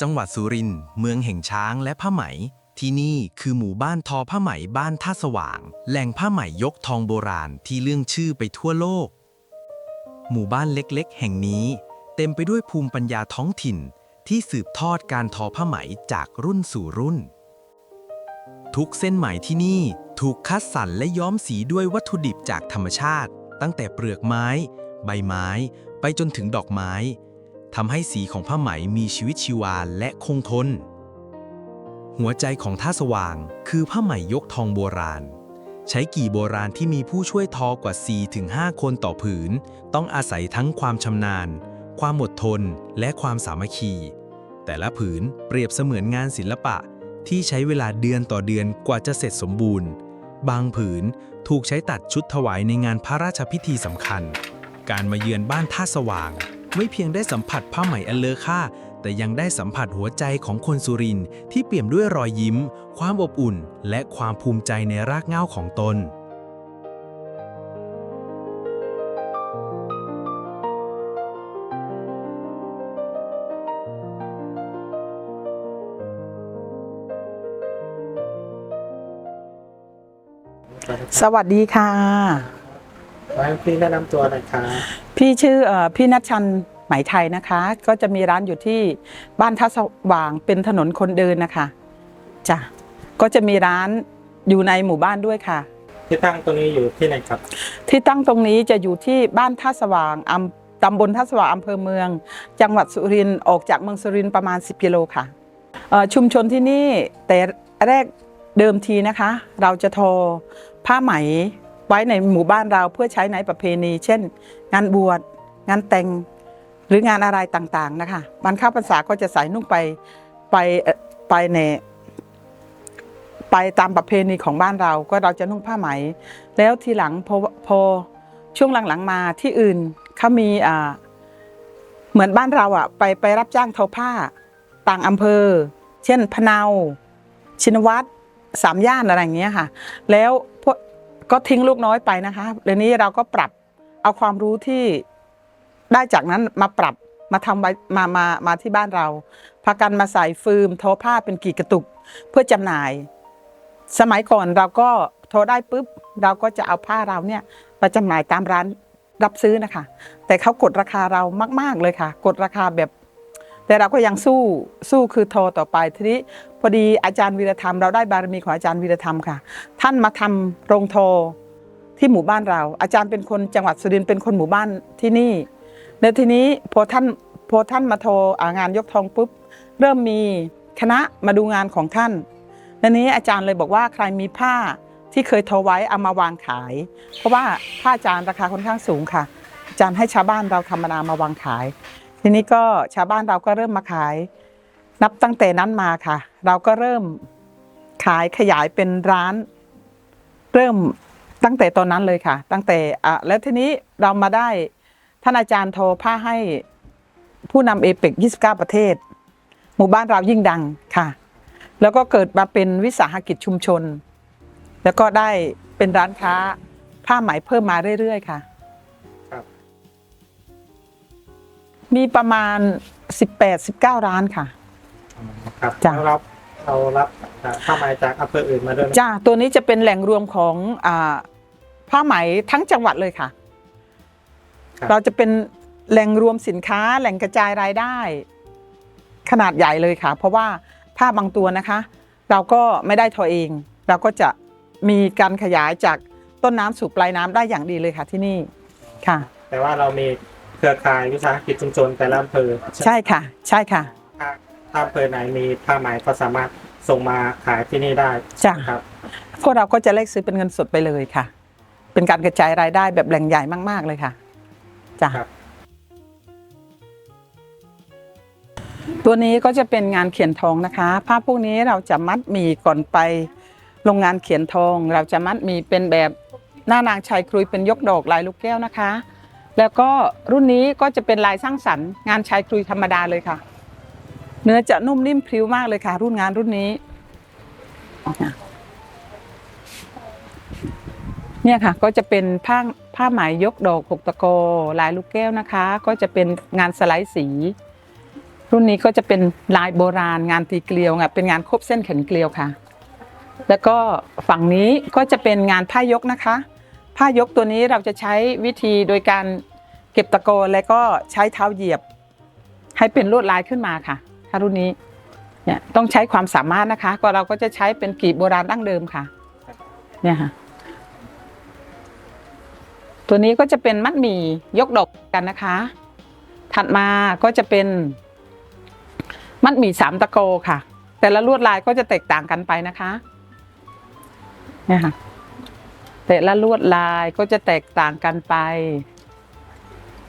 จังหวัดสุรินทร์เมืองแห่งช้างและผ้าไหม ที่นี่คือหมู่บ้านทอผ้าไหมบ้านท่าสว่าง แหล่งผ้าไหมยกทองโบราณที่เรื่องชื่อไปทั่วโลก หมู่บ้านเล็กๆ แห่งนี้ เต็มไปด้วยภูมิปัญญาท้องถิ่น ที่สืบทอดการทอผ้าไหมจากรุ่นสู่รุ่น ทุกเส้นไหมที่นี่ถูกคัดสรรและย้อมสีด้วยวัตถุดิบจากธรรมชาติ ตั้งแต่เปลือกไม้ ใบไม้ ไปจนถึงดอกไม้ ทำให้สีของผ้าไหมมีชีวิตชีวาและคงทน หัวใจของท่าสว่างคือผ้าไหมยกทองโบราณ ใช้กี่โบราณที่มีผู้ช่วยทอกว่า 4-5 คนต่อผืน ต้องอาศัยทั้งความชำนาญ ความอดทน และความสามัคคี แต่ละผืนเปรียบเสมือนงานศิลปะที่ใช้เวลาเดือนต่อเดือนกว่าจะเสร็จสมบูรณ์ บางผืนถูกใช้ตัดชุดถวายในงานพระราชพิธีสำคัญ การมาเยือนบ้านท่าสว่าง ไม่เพียงได้สัมผัสผ้าไหมอันเลอค่า แต่ยังได้สัมผัสหัวใจของคนสุรินทร์ที่เปี่ยมด้วยรอยยิ้ม ความอบอุ่น และความภูมิใจในรากเหง้าของตนสวัสดีค่ะขอให้พี่แนะนำตัวหน่อยครับ พี่ชื่อเอ่อพี่นัชชันไหมไทยนะคะ ก็จะมีร้านอยู่ที่บ้านท่าสว่างเป็นถนนคนเดินนะคะจ้ะก็จะมีร้านอยู่ในหมู่บ้านด้วยค่ะ ที่ตั้งตรงนี้อยู่ที่ไหนครับ ที่ตั้งตรงนี้จะอยู่ที่บ้านท่าสว่างอำตำบลท่าสว่างอำเภอเมือง จังหวัดสุรินทร์ออกจากเมืองสุรินทร์ประมาณ 10 กิโลค่ะเอ่อชุมชนที่นี่แต่แรกเดิมทีนะคะ เราจะทอผ้าไหม ไว้ในหมู่บ้านเราเพื่อใช้ในประเพณี เช่น งานบวชงานแต่งหรืองานอะไรต่างๆนะคะวันเข้าพรรษาก็จะใส่นุ่งไปไปไปในไปตามประเพณีของบ้านเราก็เราจะนุ่งผ้าไหม แล้วทีหลังพอพอช่วงหลังๆมาที่อื่นเขามีอ่าเหมือนบ้านเราอะไปไปรับจ้างทอผ้าต่างอำเภอ เช่นพะเนาชินวัตรสามย่านอะไรอย่างเงี้ยค่ะ แล้วพวก ก็ทิ้งลูกน้อยไปนะคะเดี๋ยวนี้เราก็ปรับเอาความรู้ที่ได้จากนั้นมาปรับมาทำมามามาที่บ้านเราพากันมาใส่ฟืมทอผ้าเป็นกี่กระตุกเพื่อจำหน่าย สมัยก่อนเราก็โทรได้ปุ๊บเราก็จะเอาผ้าเราเนี่ยไปจำหน่ายตามร้านรับซื้อนะคะ แต่เขากดราคาเรามาก ๆเลยค่ะ กดราคาแบบ แต่เราก็ยังสู้สู้คือโทรต่อไปทีนี้พอดีอาจารย์วีรธรรม เราได้บารมีของอาจารย์วีรธรรมค่ะ ท่านมาทำโรงทรที่หมู่บ้านเรา อาจารย์เป็นคนจังหวัดสุรินทร์เป็นคนหมู่บ้านที่นี่แล้วทีนี้พอท่านพอท่านมาโทรอ่างานยกทองปุ๊บเริ่มมีคณะมาดูงานของท่านทีนี้อาจารย์เลยบอกว่าใครมีผ้าที่เคยทรไว้เอามาวางขาย เพราะว่าผ้าอาจารย์ราคาค่อนข้างสูงค่ะอาจารย์ให้ชาวบ้านเราธรรมดามาวางขาย ทีนี้ก็ชาวบ้านเราก็เริ่มมาขาย นับตั้งแต่นั้นมาค่ะ เราก็เริ่มขายขยายเป็นร้าน เริ่มตั้งแต่ตอนนั้นเลยค่ะ ตั้งแต่อะแล้วทีนี้เรามาได้ท่านอาจารย์โทรผ้าให้ผู้นำเอเปก29 ประเทศ หมู่บ้านเรายิ่งดังค่ะ แล้วก็เกิดมาเป็นวิสาหกิจชุมชน แล้วก็ได้เป็นร้านค้าผ้าไหมเพิ่มมาเรื่อยๆ ค่ะ มีประมาณ 18-19 ร้านค่ะอ๋อครับจ้ะ แล้วรับเรารับอ่าผ้าไหมจากอำเภออื่นมาด้วยไหมจ้าตัวนี้จะเป็นแหล่งรวมของอาผ้าไหมทั้งจังหวัดเลยค่ะ ครับเราจะเป็นแหล่งรวมสินค้าแหล่งกระจายรายได้ ขนาดใหญ่เลยค่ะ เพราะว่าผ้าบางตัวนะคะ เราก็ไม่ได้ทอเอง เราก็จะมีการขยายจากต้นน้ำสู่ปลายน้ำได้อย่างดีเลยค่ะที่นี่ค่ะ แต่ว่าเรามี เครือข่ายวิสาหกิจชุมชนแต่ละอำเภอใช่ค่ะ ใช่ค่ะ ถ้าถ้าอำเภอไหนมีผ้าไหมก็สามารถส่งมาขายที่นี่ได้จ้ะ ครับ พวกเราก็จะเลขซื้อเป็นเงินสดไปเลยค่ะ เป็นการกระจายรายได้แบบแหล่งใหญ่มาก ๆ เลยค่ะจ้ะครับ ตัวนี้ก็จะเป็นงานเขียนทองนะคะ ผ้าพวกนี้เราจะมัดหมีก่อนไปโรงงานเขียนทอง เราจะมัดหมีเป็นแบบหน้านางชายครุยเป็นยกดอกลายลูกแก้วนะคะ แล้วก็รุ่นนี้ก็จะเป็นลายสร้างสรรค์งานชายครุยธรรมดาเลยค่ะ เนื้อจะนุ่มนิ่มพริ้วมากเลยค่ะ รุ่นงานรุ่นนี้ เนี่ยค่ะก็จะเป็นผ้าผ้าไหมยกดอกหกตะโกลายลูกแก้วนะคะ ก็จะเป็นงานสไลด์สี รุ่นรุ่นนี้ก็จะเป็นลายโบราณ งานตีเกลียวไงเป็นงานครบเส้นเข็นเกลียวค่ะ แล้วก็ฝั่งนี้ก็จะเป็นงานผ้ายกนะคะ ผ้ายกตัวนี้เราจะใช้วิธีโดยการเก็บตะโกนแล้วก็ใช้เท้าเหยียบ ให้เป็นลวดลายขึ้นมาค่ะถ้ารุ่นนี้เนี่ยต้องใช้ความสามารถนะคะ ก็เราก็จะใช้เป็นกีบโบราณดั้งเดิมค่ะเนี่ยค่ะ ตัวนี้ก็จะเป็นมัดหมี่ยกดอกกันนะคะ ถัดมาก็จะเป็น มัดหมี่สามตะโกค่ะ แต่ละลวดลายก็จะแตกต่างกันไปนะคะเนี่ยค่ะ แต่ละลวดลายก็จะแตกต่างกันไป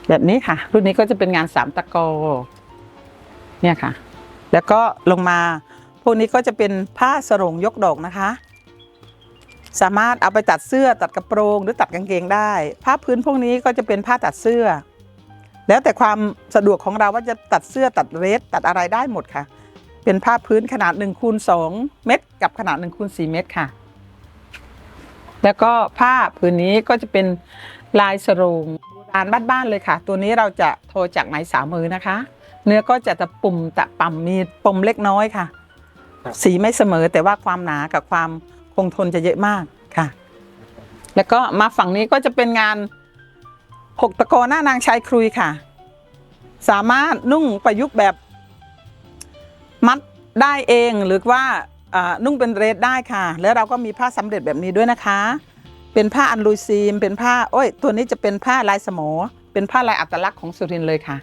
แบบนี้ค่ะ รุ่นนี้ก็จะเป็นงานสามตะโกเนี่ยค่ะ แล้วก็ลงมาพวกนี้ก็จะเป็นผ้าสรงยกดอกนะคะ สามารถเอาไปตัดเสื้อตัดกระโปรงหรือตัดกางเกงได้ ผ้าพื้นพวกนี้ก็จะเป็นผ้าตัดเสื้อ แล้วแต่ความสะดวกของเราว่าจะตัดเสื้อตัดเรสตัดอะไรได้หมดค่ะ เป็นผ้าพื้นขนาด1คูณ2เมตร กับขนาด1คูณ4เมตรค่ะ แล้วก็ผ้าผืนนี้ก็จะเป็นลายสรงโบราณบ้านๆเลยค่ะ ตัวนี้เราจะโทรจากไหมสามมือนะคะ เนื้อก็จะตะปุ่มตะป่ำมีปมเล็กน้อยค่ะครับสีไม่เสมอแต่ว่าความหนากับความคงทนจะเยอะมากค่ะ แล้วก็มาฝั่งนี้ก็จะเป็นงานหกตะกอหน้านางชายครุยค่ะ สามารถนุ่งประยุกต์แบบมัดได้เองหรือว่าอ่า นุ่งเป็นเรสได้ค่ะ แล้วเราก็มีผ้าสำเร็จแบบนี้ด้วยนะคะ เป็นผ้าอันลูซีม เป็นผ้าโอ้ย ตัวนี้จะเป็นผ้าลายสมอ เป็นผ้าลายอัตลักษณ์ของสุรินทร์เลยค่ะ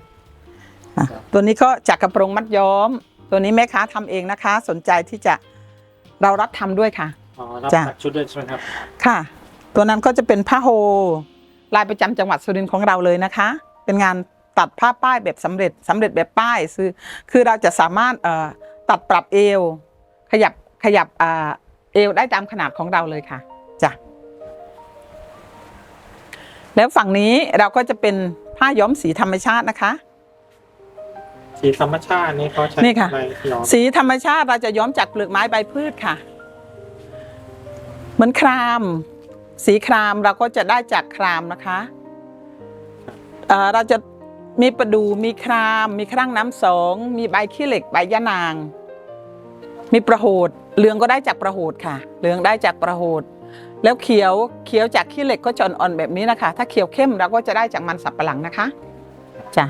อะ ตัวนี้ก็จากกระโปรงมัดย้อม ตัวนี้แม่ค้าทำเองนะคะ สนใจที่จะเรารับทำด้วยค่ะอ๋อรับจ้ะตัดชุดด้วยใช่ไหมครับค่ะ ตัวนั้นก็จะเป็นผ้าโฮลายประจำจังหวัดสุรินทร์ของเราเลยนะคะ เป็นงานตัดผ้าป้ายแบบสำเร็จสำเร็จแบบป้ายคือคือเราจะสามารถเอ่อตัดปรับเอว ขยับขยับอ่าเอวได้ตามขนาดของเราเลยค่ะจ้ะแล้วฝั่งนี้เราก็จะเป็นผ้าย้อมสีธรรมชาตินะคะ สีธรรมชาตินี่เขาใช้นี่ค่ะอะไรย้อมสีธรรมชาติเราจะย้อมจากเปลือกไม้ใบพืชค่ะ เหมือนคราม สีครามเราก็จะได้จากครามนะคะเอ่อเราจะมีประดูมีคราม มีครั่งน้ำสอง มีใบขี้เหล็กใบยะนาง มีประโหดเหลืองก็ได้จากประโหดค่ะเหลืองได้จากประโหดแล้วเขียวเขียวจากขี้เหล็กก็จะอ่อนๆแบบนี้นะคะ ถ้าเขียวเข้มเราก็จะได้จากมันสับปะหลังนะคะจ้ะ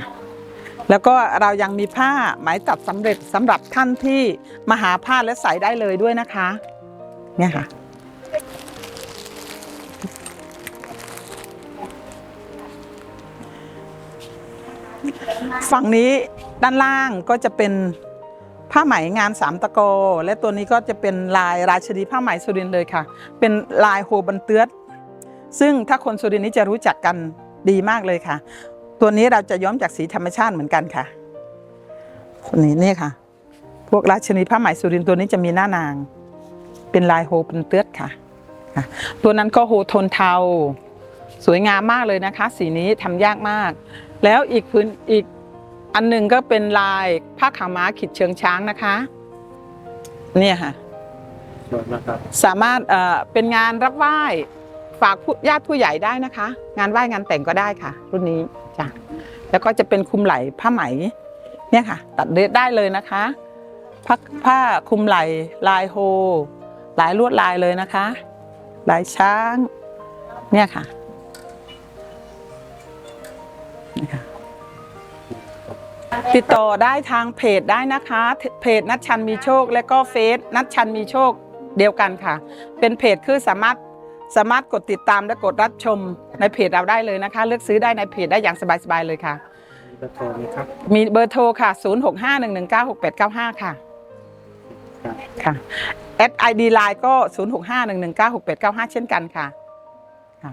แล้วก็เรายังมีผ้าไหมตัดสำเร็จสำหรับท่านที่มาหาผ้าและใส่ได้เลยด้วยนะคะ เนี่ยค่ะ ฝั่งนี้ด้านล่างก็จะเป็น ผ้าไหมงานสามตะโก และตัวนี้ก็จะเป็นลายราชดีผ้าไหมสุรินเลยค่ะ เป็นลายโฮบันเตือดซึ่งถ้าคนสุรินนี้จะรู้จักกันดีมากเลยค่ะ ตัวนี้เราจะย้อมจากสีธรรมชาติเหมือนกันค่ะตัวนี้นี่ค่ะ พวกราชนีผ้าไหมสุรินตัวนี้จะมีหน้านาง เป็นลายโฮเป็นเตือดค่ะค่ะ ตัวนั้นก็โฮโทนเทา สวยงามมากเลยนะคะ สีนี้ทำยากมาก แล้วอีกพื้นอีก อันหนึ่งก็เป็นลายผ้าขาวม้าขีดเชิงช้างนะคะ เนี่ยค่ะสวยมากครับสามารถเอ่อเป็นงานรับไหว้ฝากผู้ญาติผู้ใหญ่ได้นะคะ งานไหว้งานแต่งก็ได้ค่ะ รุ่นนี้จ้ะแล้วก็จะเป็นคลุมไหล่ผ้าไหม เนี่ยค่ะ ตัดเดรสได้เลยนะคะผ้าผ้าคลุมไหล่ลายโฮ หลายลวดลายเลยนะคะลายช้าง เนี่ยค่ะนี่ค่ะ ติดต่อได้ทางเพจได้นะคะ เพจนัดชันมีโชค และก็เฟซนัดชันมีโชคเดียวกันค่ะ เป็นเพจคือสามารถสามารถกดติดตามและกดรับชมในเพจเราได้เลยนะคะ เลือกซื้อได้ในเพจได้อย่างสบายๆเลยค่ะมีเบอร์โทรนี้ครับมีเบอร์โทรค่ะ 0651196895 ค่ะครับค่ะแอดไอดีไลน์ก็ 0651196895 เช่นกันค่ะค่ะ